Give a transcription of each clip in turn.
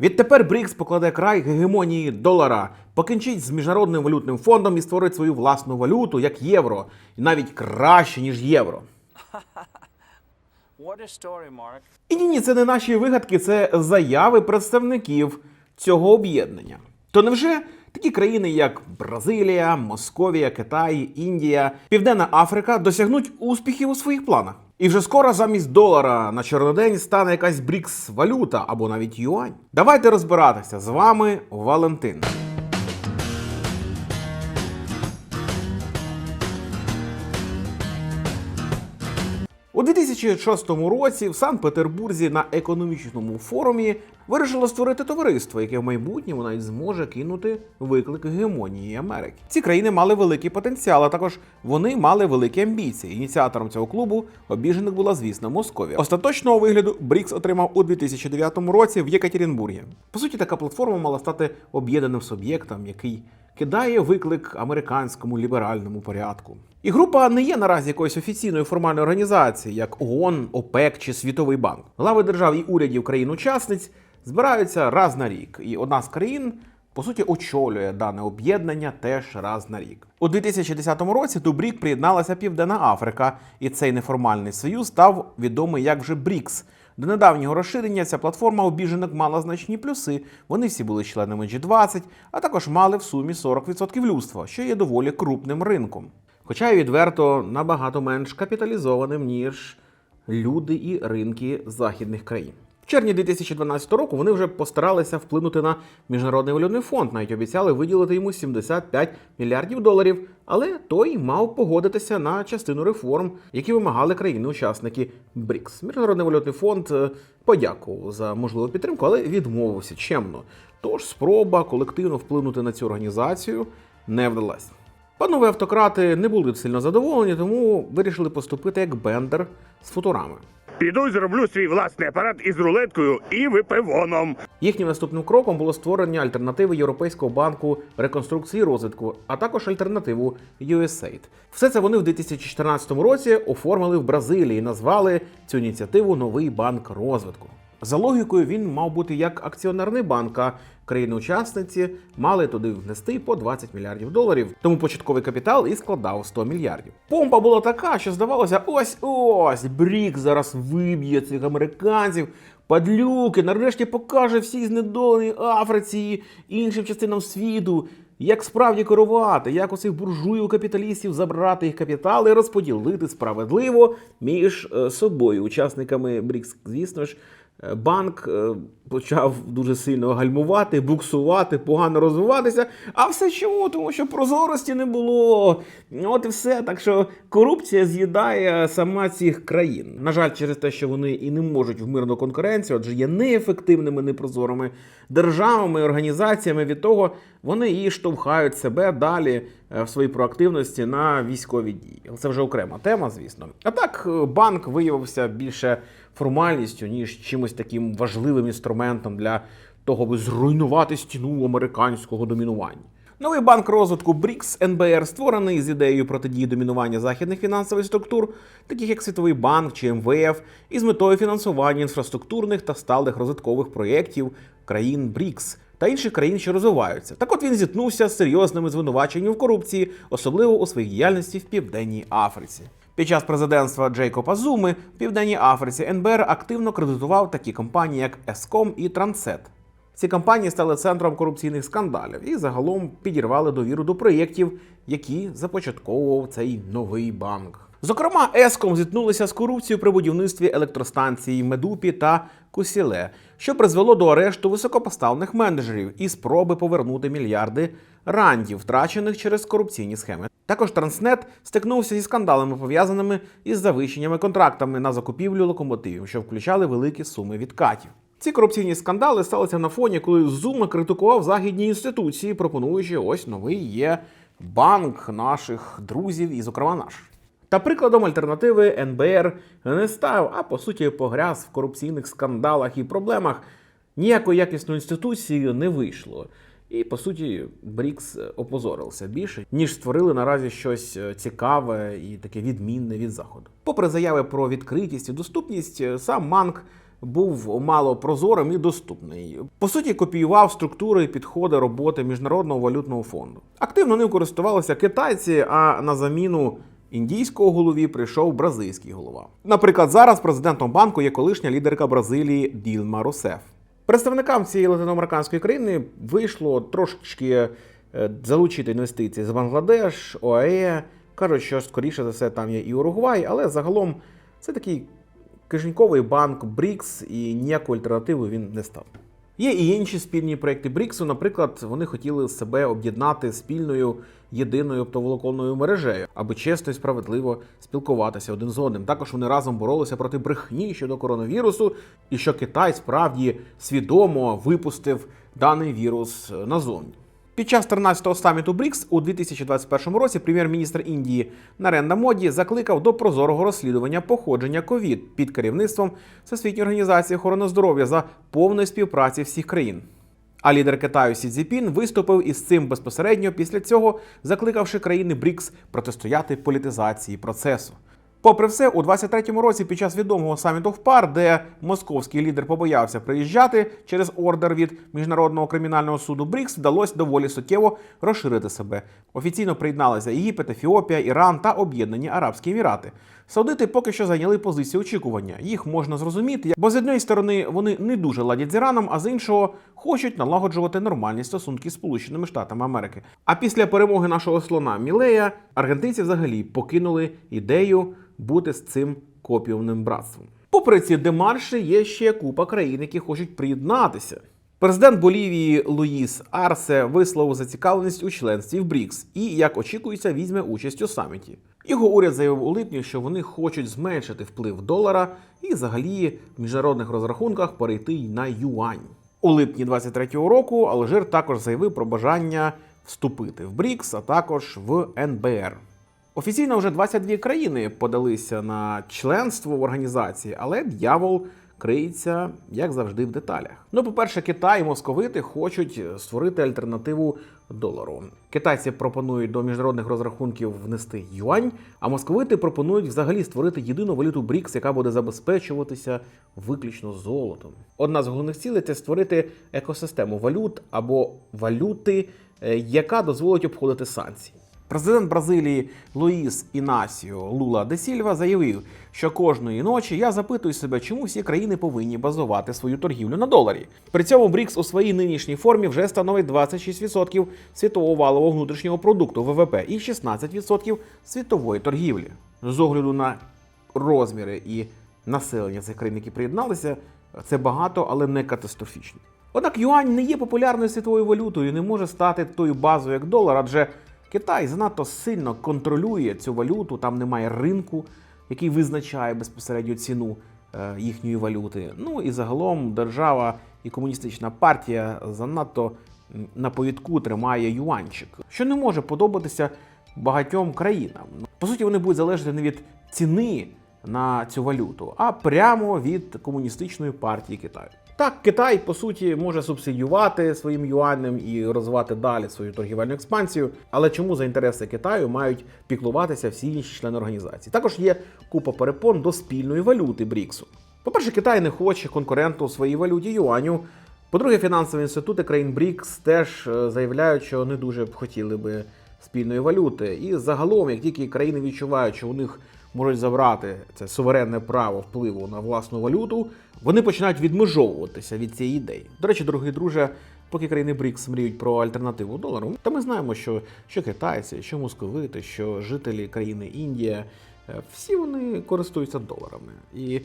Відтепер БРІКС покладе край гегемонії долара, покінчить з міжнародним валютним фондом і створить свою власну валюту, як євро, і навіть краще ніж євро. Story. І ні, ні, це не наші вигадки, це заяви представників цього об'єднання. То невже такі країни, як Бразилія, Московія, Китай, Індія, Південна Африка досягнуть успіхів у своїх планах? І вже скоро замість долара на чорнодень стане якась брікс валюта або навіть юань. Давайте розбиратися з вами Валентин. 2006 році в Санкт-Петербурзі на економічному форумі вирішило створити товариство, яке в майбутньому навіть зможе кинути виклик гегемонії Америки. Ці країни мали великий потенціал, а також вони мали великі амбіції. Ініціатором цього клубу обіжених була, звісно, Московія. Остаточного вигляду БРІКС отримав у 2009 році в Єкатеринбургі. По суті, така платформа мала стати об'єднаним суб'єктом, який кидає виклик американському ліберальному порядку. І група не є наразі якоюсь офіційною формальною організацією, як ООН, ОПЕК чи Світовий банк. Глави держав і урядів країн-учасниць збираються раз на рік, і одна з країн. По суті, очолює дане об'єднання теж раз на рік. У 2010 році до БРІК приєдналася Південна Африка, і цей неформальний союз став відомий як вже БРІКС. До недавнього розширення ця платформа обіженок мала значні плюси. Вони всі були членами G20, а також мали в сумі 40% людства, що є доволі крупним ринком. Хоча й відверто набагато менш капіталізованим, ніж люди і ринки західних країн. В червні 2012 року вони вже постаралися вплинути на міжнародний валютний фонд, навіть обіцяли виділити йому 75 мільярдів доларів, але той мав погодитися на частину реформ, які вимагали країни-учасники БРІКС. Міжнародний валютний фонд е, подякував за можливу підтримку, але відмовився чемно. Тож спроба колективно вплинути на цю організацію не вдалась. Панове автократи не були сильно задоволені, тому вирішили поступити як Бендер з футурами. Піду зроблю свій власний апарат із рулеткою і випивоном. Їхнім наступним кроком було створення альтернативи Європейського банку реконструкції і розвитку, а також альтернативу USAID. Все це вони в 2014 році оформили в Бразилії і назвали цю ініціативу Новий банк розвитку. За логікою, він мав бути як акціонерний банк, а країни-учасниці мали туди внести по 20 мільярдів доларів. Тому початковий капітал і складав 100 мільярдів. Помпа була така, що здавалося, ось ось брік зараз виб'є цих американців. Падлюки, нарешті покаже всій знедоленій Африці і іншим частинам світу, як справді керувати, як у цих буржуїв капіталістів забрати їх капітал і розподілити справедливо між е, собою, учасниками БРІКС. Звісно ж, банк е, почав дуже сильно гальмувати, буксувати, погано розвиватися. А все чому? Тому що прозорості не було. От і все. Так що корупція з'їдає сама цих країн. На жаль, через те, що вони і не можуть в мирну конкуренцію, адже є неефективними, непрозорими державами, організаціями. Від того вони і штовхають себе далі е, в своїй проактивності на військові дії. Це вже окрема тема, звісно. А так, е, банк виявився більше формальністю, ніж чимось таким важливим інструментом для того, аби зруйнувати стіну американського домінування. Новий банк розвитку БРІКС НБР створений з ідеєю протидії домінування західних фінансових структур, таких як Світовий банк чи МВФ, і з метою фінансування інфраструктурних та сталих розвиткових проєктів країн БРІКС та інших країн, що розвиваються. Так от він зіткнувся з серйозними звинуваченнями в корупції, особливо у своїй діяльності в Південній Африці. Під час президентства Джейкопа Зуми в Південній Африці НБР активно кредитував такі компанії, як Еском і Трансет. Ці компанії стали центром корупційних скандалів і загалом підірвали довіру до проєктів, які започатковував цей новий банк. Зокрема, Еском зіткнулися з корупцією при будівництві електростанції Медупі та Кусіле, що призвело до арешту високопоставлених менеджерів і спроби повернути мільярди рандів, втрачених через корупційні схеми. Також Транснет стикнувся зі скандалами, пов'язаними із завищеннями контрактами на закупівлю локомотивів, що включали великі суми відкатів. Ці корупційні скандали сталися на фоні, коли Зума критикував західні інституції, пропонуючи ось новий є банк наших друзів, і, зокрема, наш. Та прикладом альтернативи НБР не став, а по суті погряз в корупційних скандалах і проблемах. Ніякої якісної інституції не вийшло. І по суті, БРІКС опозорився більше, ніж створили наразі щось е, цікаве і таке відмінне від заходу. Попри заяви про відкритість і доступність, е, сам Манк був мало прозорим і доступний. По суті, копіював структури і підходи роботи міжнародного валютного фонду. Активно ним користувалися китайці, а на заміну індійського голові прийшов бразильський голова. Наприклад, зараз президентом банку є колишня лідерка Бразилії Ділма Русеф. Представникам цієї латиноамериканської країни вийшло трошечки е, залучити інвестиції з Бангладеш, ОАЕ. Кажуть, що скоріше за все там є і Уругвай, але загалом це такий кишеньковий банк БРІКС, і ніякою альтернативою він не став. Є і інші спільні проекти БРІКСу. Наприклад, вони хотіли себе об'єднати спільною єдиною оптоволоконною мережею, аби чесно і справедливо спілкуватися один з одним. Також вони разом боролися проти брехні щодо коронавірусу, і що Китай справді свідомо випустив даний вірус назовні. Під час 13-го саміту БРІКС у 2021 році прем'єр-міністр Індії Наренда Моді закликав до прозорого розслідування походження ковід під керівництвом Всесвітньої організації охорони здоров'я за повної співпраці всіх країн. А лідер Китаю Сі Цзіпін виступив із цим безпосередньо після цього, закликавши країни БРІКС протистояти політизації процесу. Попри все, у 23-му році під час відомого саміту в пар, де московський лідер побоявся приїжджати через ордер від міжнародного кримінального суду БРІКС, вдалося доволі суттєво розширити себе. Офіційно приєдналися Єгипет, Ефіопія, Іран та Об'єднані Арабські Емірати. Саудити поки що зайняли позицію очікування. Їх можна зрозуміти, бо з однієї сторони вони не дуже ладять з Іраном, а з іншого хочуть налагоджувати нормальні стосунки з Сполученими Штатами Америки. А після перемоги нашого слона Мілея аргентинці взагалі покинули ідею бути з цим копіювним братством. Попри ці демарші, є ще купа країн, які хочуть приєднатися. Президент Болівії Луїс Арсе висловив зацікавленість у членстві в БРІКС і, як очікується, візьме участь у саміті. Його уряд заявив у липні, що вони хочуть зменшити вплив долара і, взагалі, в міжнародних розрахунках перейти на юань. У липні 23-го року Алжир також заявив про бажання вступити в БРІКС, а також в НБР. Офіційно вже 22 країни подалися на членство в організації, але дьявол криється, як завжди, в деталях. Ну, по-перше, Китай і московити хочуть створити альтернативу долару. Китайці пропонують до міжнародних розрахунків внести юань, а московити пропонують взагалі створити єдину валюту БРІКС, яка буде забезпечуватися виключно золотом. Одна з головних цілей це створити екосистему валют або валюти, е, яка дозволить обходити санкції. Президент Бразилії Луїс Інасіо Лула де Сільва заявив, що кожної ночі я запитую себе, чому всі країни повинні базувати свою торгівлю на доларі. При цьому БРІКС у своїй нинішній формі вже становить 26% світового валового внутрішнього продукту ВВП і 16% світової торгівлі. З огляду на розміри і населення цих країн, які приєдналися, це багато, але не катастрофічно. Однак юань не є популярною світовою валютою і не може стати тою базою, як долар, адже Китай занадто сильно контролює цю валюту, там немає ринку, який визначає безпосередньо ціну е, їхньої валюти. Ну і загалом держава і комуністична партія занадто на повідку тримає юанчик, що не може подобатися багатьом країнам. По суті, вони будуть залежати не від ціни на цю валюту, а прямо від комуністичної партії Китаю. Так, Китай по суті може субсидіювати своїм юанем і розвивати далі свою торгівельну експансію. Але чому за інтереси Китаю мають піклуватися всі інші члени організації? Також є купа перепон до спільної валюти БРІКСу. По-перше, Китай не хоче конкуренту у своїй валюті юаню. По-друге, фінансові інститути країн БРІКС теж е, заявляють, що не дуже б хотіли би спільної валюти. І загалом, як тільки країни відчувають, що у них можуть забрати це суверенне право впливу на власну валюту, вони починають відмежовуватися від цієї ідеї. До речі, дорогі друже, поки країни БРІКС мріють про альтернативу долару, та ми знаємо, що, що китайці, що московити, що жителі країни Індія, е, всі вони користуються доларами. І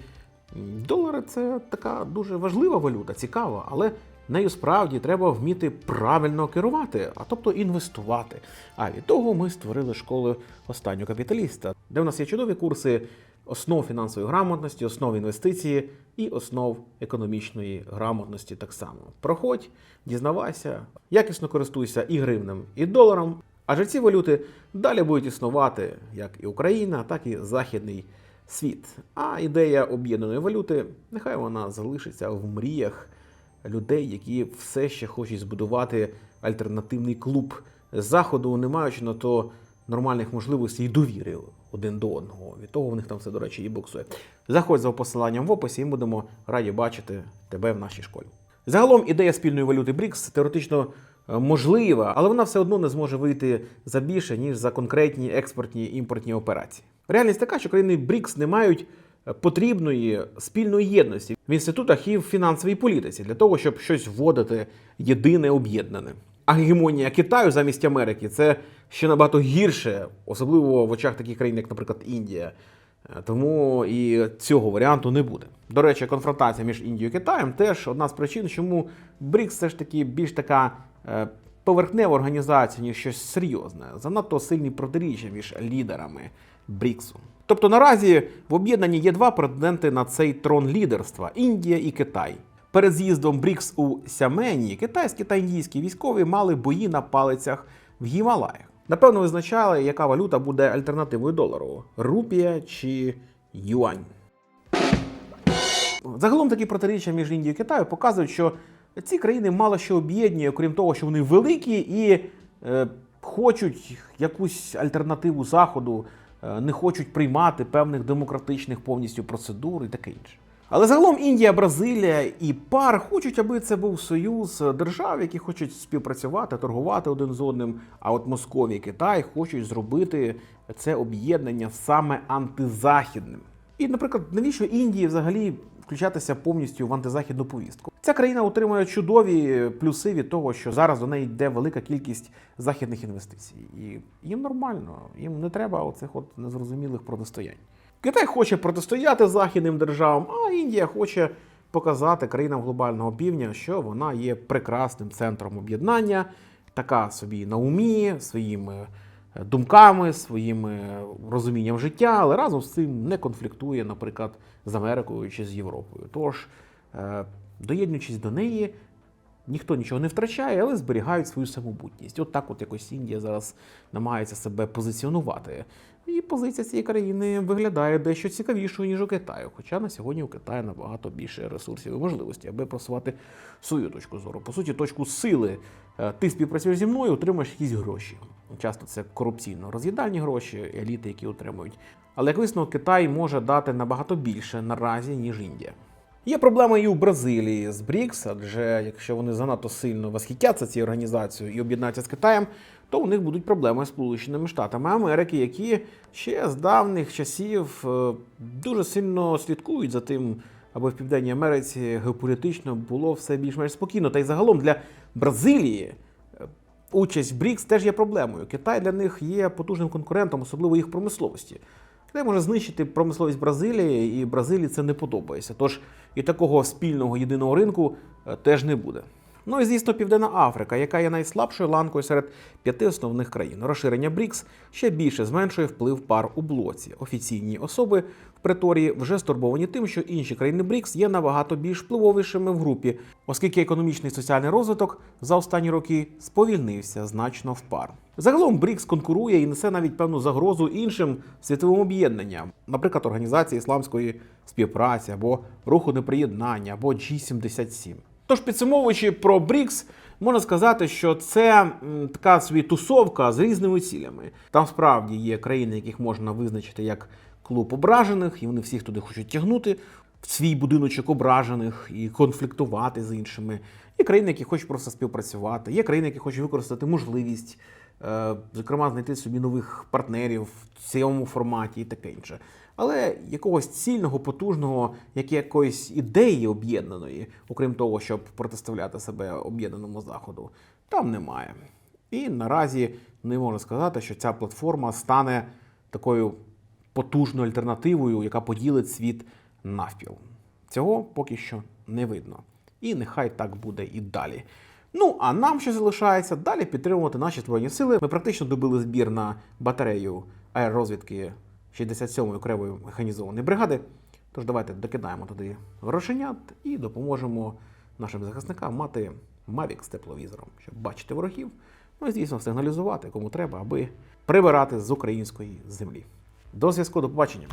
долари це така дуже важлива валюта, цікава, але нею справді треба вміти правильно керувати, а тобто інвестувати. А від того ми створили школу останнього капіталіста, де в нас є чудові курси основ фінансової грамотності, основ інвестиції і основ економічної грамотності так само. Проходь, дізнавайся, якісно користуйся і гривнем, і доларом. Адже ці валюти далі будуть існувати як і Україна, так і Західний світ. А ідея об'єднаної валюти, нехай вона залишиться в мріях людей, які все ще хочуть збудувати альтернативний клуб заходу, не маючи на то нормальних можливостей і довіри один до одного. Від того в них там все, до речі, і буксує. Заходь за посиланням в описі, і ми будемо раді бачити тебе в нашій школі. Загалом ідея спільної валюти БРІКС теоретично е, можлива, але вона все одно не зможе вийти за більше, ніж за конкретні експортні імпортні операції. Реальність така, що країни БРІКС не мають потрібної спільної єдності в інститутах і в фінансовій політиці для того, щоб щось вводити єдине об'єднане. А гегемонія Китаю замість Америки це ще набагато гірше, особливо в очах таких країн, як, наприклад, Індія. Е, Тому і цього варіанту не буде. До речі, конфронтація між Індією і Китаєм теж одна з причин, чому БРІКС все ж таки більш така е, поверхнева організація, ніж щось серйозне. Занадто сильні протиріччя між лідерами БРІКСу. Тобто наразі в об'єднанні є два претенденти на цей трон лідерства Індія і Китай. Перед з'їздом БРІКС у Сямені китайські та індійські військові мали бої на палицях в Гімалаях. Напевно, визначали, яка валюта буде альтернативою долару рупія чи юань. Загалом такі протиріччя між Індією і Китаєю показують, що ці країни мало що об'єднує, окрім того, що вони великі і е, хочуть якусь альтернативу Заходу, е, не хочуть приймати певних демократичних повністю процедур і таке інше. Але загалом Індія, Бразилія і пар хочуть, аби це був союз держав, які хочуть співпрацювати, торгувати один з одним. А от Московія і Китай хочуть зробити це об'єднання саме антизахідним. І, наприклад, навіщо Індії взагалі включатися повністю в антизахідну повістку? Ця країна отримує чудові плюси від того, що зараз до неї йде велика кількість західних інвестицій. І їм нормально, їм не треба оцих от незрозумілих протистоянь. Китай хоче протистояти західним державам, а Індія хоче показати країнам глобального півдня, що вона є прекрасним центром об'єднання, така собі на умі, своїми е, думками, своїм розумінням життя, але разом з цим не конфліктує, наприклад, з Америкою чи з Європою. Тож, е, доєднуючись до неї, ніхто нічого не втрачає, але зберігають свою самобутність. От так от якось Індія зараз намагається себе позиціонувати. І позиція цієї країни виглядає дещо цікавішою, ніж у Китаю. Хоча на сьогодні у Китаю набагато більше ресурсів і можливостей, аби просувати свою точку зору. По суті, точку сили. Е, Ти співпрацюєш зі мною, отримаєш якісь гроші. Часто це корупційно роз'їдальні гроші, еліти, які отримують. Але як висновок, Китай може дати набагато більше наразі, ніж Індія. Є проблема і у Бразилії з БРІКС, адже якщо вони занадто сильно восхитяться цією організацією і об'єднаються з Китаєм, то у них будуть проблеми з Сполученими Штатами Америки, які ще з давніх часів е, дуже сильно слідкують за тим, аби в Південній Америці геополітично було все більш-менш спокійно. Та й загалом для Бразилії е, участь в БРІКС теж є проблемою. Китай для них є потужним конкурентом, особливо їх промисловості. Китай може знищити промисловість Бразилії, і Бразилії це не подобається. Тож і такого спільного єдиного ринку е, теж не буде. Ну і звісно, Південна Африка, яка є найслабшою ланкою серед п'яти основних країн. Розширення БРІКС ще більше зменшує вплив пар у блоці. Офіційні особи в преторії вже стурбовані тим, що інші країни БРІКС є набагато більш впливовішими в групі, оскільки економічний і соціальний розвиток за останні роки сповільнився значно в пар. Загалом БРІКС конкурує і несе навіть певну загрозу іншим світовим об'єднанням, наприклад, Організації ісламської співпраці або руху неприєднання, або G77. Тож, підсумовуючи про БРІКС, можна сказати, що це така собі тусовка з різними цілями. Там справді є країни, яких можна визначити як клуб ображених, і вони всіх туди хочуть тягнути в свій будиночок ображених і конфліктувати з іншими. Є країни, які хочуть просто співпрацювати, є країни, які хочуть використати можливість, зокрема, знайти собі нових партнерів в цьому форматі і таке інше. Але якогось цільного, потужного, як якоїсь ідеї об'єднаної, окрім того, щоб протиставляти себе об'єднаному заходу, там немає. І наразі не можна сказати, що ця платформа стане такою потужною альтернативою, яка поділить світ навпіл. Цього поки що не видно. І нехай так буде і далі. Ну, а нам що залишається далі підтримувати наші збройні сили. Ми практично добили збір на батарею аеророзвідки 67-ї окремої механізованої бригади. Тож давайте докидаємо туди грошенят і допоможемо нашим захисникам мати Mavic з тепловізором, щоб бачити ворогів. Ну і звісно, сигналізувати кому треба, аби прибирати з української землі. До зв'язку, до побачення.